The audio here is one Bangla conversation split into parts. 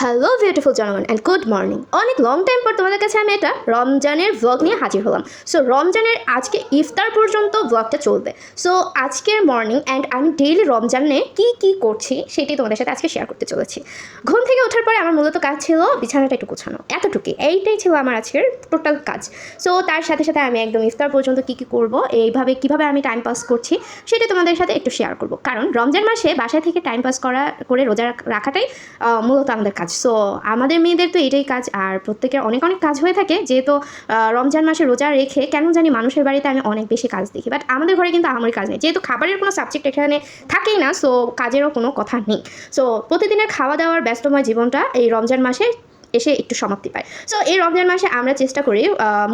হ্যালো বিউটিফুল জনগণ অ্যান্ড গুড মর্নিং অনেক লং টাইম পর তোমাদের কাছে আমি এটা রমজানের ব্লগ নিয়ে হাজির হলাম। সো রমজানের আজকে ইফতার পর্যন্ত ব্লগটা চলবে। সো আজকের মর্নিং অ্যান্ড আমি ডেইলি রমজানে কি কি করছি সেটি তোমাদের সাথে আজকে শেয়ার করতে চলেছি। ঘুম থেকে ওঠার পরে আমার মূলত কাজ ছিল বিছানাটা একটু গোছানো। এতটুকুই। এইটাই ছিল আমার আজকের টোটাল কাজ। সো তার সাথে সাথে আমি একদম ইফতার পর্যন্ত কি কি করব, এইভাবে কীভাবে আমি টাইম পাস করছি সেটা তোমাদের সাথে একটু শেয়ার করব। কারণ রমজান মাসে বাসায় থেকে টাইম পাস করা, করে রোজা রাখ- রাখাটাই মূলত আমাদের কাজ। সো আমাদের মেয়েদের তো এটাই কাজ, আর প্রত্যেকের অনেক অনেক কাজ হয়ে থাকে। যেহেতু রমজান মাসে রোজা রেখে কেন জানি মানুষের বাড়িতে আমি অনেক বেশি কাজ দেখি। বাট আমাদের ঘরে কিন্তু আমার কাজ নেই। যেহেতু খাবারের কোনো সাবজেক্ট এখানে থাকেই না সো কাজেরও কোনো কথা নেই। সো প্রতিদিনের খাওয়া দাওয়ার ব্যস্তময় জীবনটা এই রমজান মাসে এসে একটু সমাপ্তি পায়। সো এই রমজান মাসে আমরা চেষ্টা করি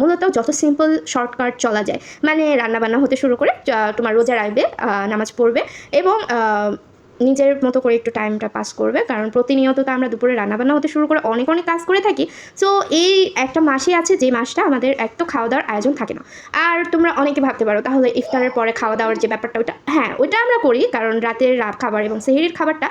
মূলত যত সিম্পল শর্টকাট চলা যায়। মানে রান্নাবান্না হতে শুরু করে তোমার রোজা রাখবে নামাজ পড়বে এবং নিজের মতো করে একটু টাইমটা পাস করবে। কারণ প্রতিনিয়ত তো আমরা দুপুরে রান্নাবান্না হতে শুরু করে অনেক অনেক কাজ করে থাকি। সো এই একটা মাসই আছে যে মাসটা আমাদের এক তো খাওয়া দাওয়ার আয়োজন থাকে না। আর তোমরা অনেকে ভাবতে পারো তাহলে ইফতারের পরে খাওয়া দাওয়ার যে ব্যাপারটা ওটা হ্যাঁ ওইটা আমরা করি। কারণ রাতের খাবার এবং সেহেরির খাবারটা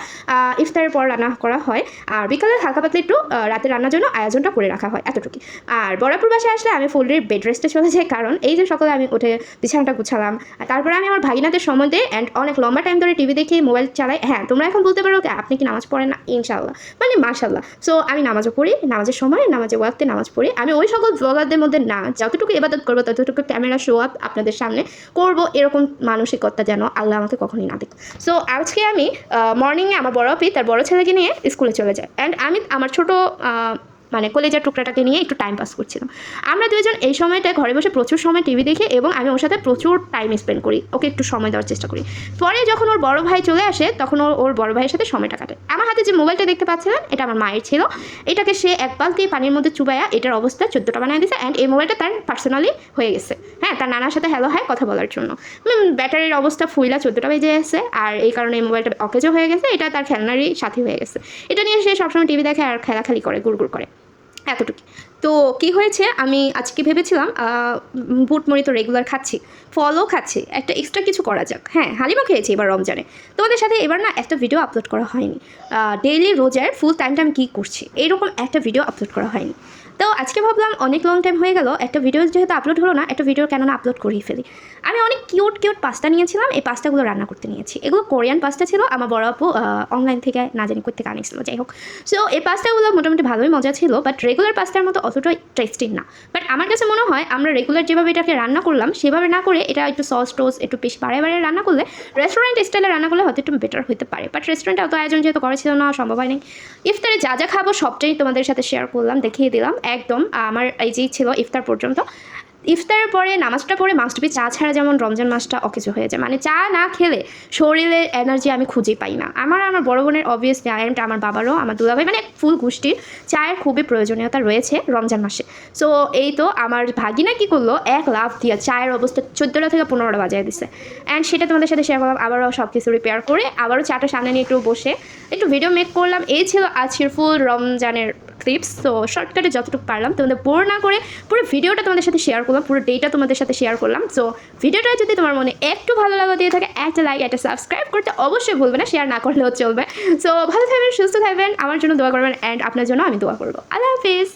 ইফতারের পর রান্না করা হয়। আর বিকালে হালকা পাতলা একটু আহ, রাতে রান্নার জন্য আয়োজনটা করে রাখা হয় এতটুকু আর বরাপুর বাসায় আসলে আমি ফুলরির বেড রেস্টে চলে যাই। কারণ এই যে সকালে আমি উঠে বিছানাটা গুছালাম তারপরে আমি আমার ভাগিনাদের সময় দিই অ্যান্ড অনেক লম্বা টাইম ধরে টিভি দেখি মোবাইল চালাই। হ্যাঁ। তোমরা এখন বলতে পারো "কি, আপনি কি নামাজ পড়েন না? ইনশাল্লাহ মানে মাশাল্লাহ সো আমি নামাজও পড়ি নামাজের সময় নামাজে ওয়াক্তে নামাজ পড়ি। আমি ওই সকল ব্লগারদের মধ্যে না যতটুকু এবাদত করব ততটুকু ক্যামেরা শো আপ আপনাদের সামনে করব এরকম মানসিকতা যেন আল্লাহ আমাকে কখনোই না দেখ সো আজকে আমি মর্নিংয়ে আমার বড় আপি তার বড় ছেলেকে নিয়ে স্কুলে চলে যায়। অ্যান্ড আমি আমার ছোট মানে কলেজের টুকরাটাকে নিয়ে একটু টাইম পাস করছিলাম। আমরা দুজন এই সময়টায় ঘরে বসে প্রচুর সময় টিভি দেখি এবং আমি ওর সাথে প্রচুর টাইম স্পেন্ড করি। ওকে একটু সময় দেওয়ার চেষ্টা করি। পরে যখন ওর বড় ভাই চলে আসে, তখন ওর ওর বড় ভাইয়ের সাথে সময়টা কাটে। আমার হাতে যে মোবাইলটা দেখতে পাচ্ছিলেন এটা আমার মায়ের ছিল। এটাকে সে এক বালতি পানির মধ্যে চুবাইয়া এটার অবস্থা চোদ্দোটা বানিয়ে দিয়েছে অ্যান্ড এই মোবাইলটা তার পার্সোনালি হয়ে গেছে। হ্যাঁ তার নানার সাথে হ্যালো হয় কথা বলার জন্য। ব্যাটারির অবস্থা ফুইলা চোদ্দোটা বেজে গেছে আর এই কারণে এই মোবাইলটা অকেজো হয়ে গেছে। এটা তার খেলনারই সাথী হয়ে গেছে। এটা নিয়ে সে সবসময় টিভি দেখে আর খেলাখালি করে গুড় করে। এতটুকু তো কি হয়েছে? আমি আজকে ভেবেছিলাম আহ, উম, বুট মুড়ি তো রেগুলার খাচ্ছি ফলও খাচ্ছি একটা এক্সট্রা কিছু করা যাক। হ্যাঁ হালিমা খেয়েছি এবার রমজানে। তোমাদের সাথে এবার না একটা ভিডিও আপলোড করা হয়নি। ডেইলি রোজার ফুল টাইমটা আমি কী করছি? এইরকম একটা ভিডিও আপলোড করা হয়নি। তো আজকে ভাবলাম অনেক লং টাইম হয়ে গেল একটা ভিডিও যেহেতু আপলোড হলো না একটা ভিডিও কেননা আপলোড করেই ফেলি। আমি অনেক কিউট কিউট পাস্তা নিয়েছিলাম। এই পাস্তাগুলো রান্না করতে নিয়েছি। এগুলো কোরিয়ান পাস্তা ছিল। আমার বড় আপু অনলাইন থেকে না জানি করতে আনিয়েছিল যাই হোক। সো এই পাস্তাগুলো মোটামুটি ভালোই মজা ছিল বাট রেগুলার পাস্তার মতো অতটা টেস্টিং না। বাট আমার কাছে মনে হয়, আমরা রেগুলার যেভাবে এটাকে রান্না করলাম, সেভাবে না করে এটা একটু সস টোস একটু বেশি বাড়ে বাড়ে রান্না করলে রেস্টুরেন্ট স্টাইলে রান্না করলে হয়তো একটু বেটার হতে পারে। বাট রেস্টুরেন্টে অত আয়োজন যেহেতু করেছিল না সম্ভব হয়নি ইফতারে যা যা খাব সবটাই তোমাদের সাথে শেয়ার করলাম, দেখিয়ে দিলাম। একদম, আমার এই যেই ছিল ইফতার পর্যন্ত। ইফতারের পরে, নামাজটা পরে মাস্ট বি চা ছাড়া যেমন রমজান মাসটা অকেজো হয়ে যায়। মানে চা না খেলে শরীরে এনার্জি আমি খুঁজে পাই না। আমার আমার বড় বোনের অবভিয়াসলি অ্যান্ড আমার বাবারও, আমার দুলাভাই মানে ফুল গোষ্ঠীর চায়ের খুবই প্রয়োজনীয়তা রয়েছে রমজান মাসে। সো এই তো আমার ভাগিনা কি করল? এক লাভ দিয়ে চায়ের অবস্থা চোদ্দোটা থেকে পনেরোটা বাজায় দিছে। অ্যান্ড সেটা তোমাদের সাথে শেয়ার করলাম, আবারও সব কিছু রিপেয়ার করে, আবারও চাটা সামনে নিয়ে একটু বসে, একটু ভিডিও মেক করলাম। এই ছিল আজকের ফুল রমজানের ক্লিপস তো শর্টকাটে যতটুকু পারলাম, তোমাদের বোর না করে পুরো ভিডিওটা তোমাদের সাথে শেয়ার করলাম, পুরো ডেটা তোমাদের সাথে শেয়ার করলাম। সো ভিডিওটা যদি তোমার মনে একটু ভালো লাগা দিয়ে থাকে, একটা লাইক একটা সাবস্ক্রাইব করতে অবশ্যই ভুলবে না শেয়ার না করলেও চলবে। সো ভালো থাকবেন, সুস্থ থাকবেন, আমার জন্য দোয়া করবেন অ্যান্ড আপনার জন্য আমি দোয়া করব। আল্লাহ হাফিজ।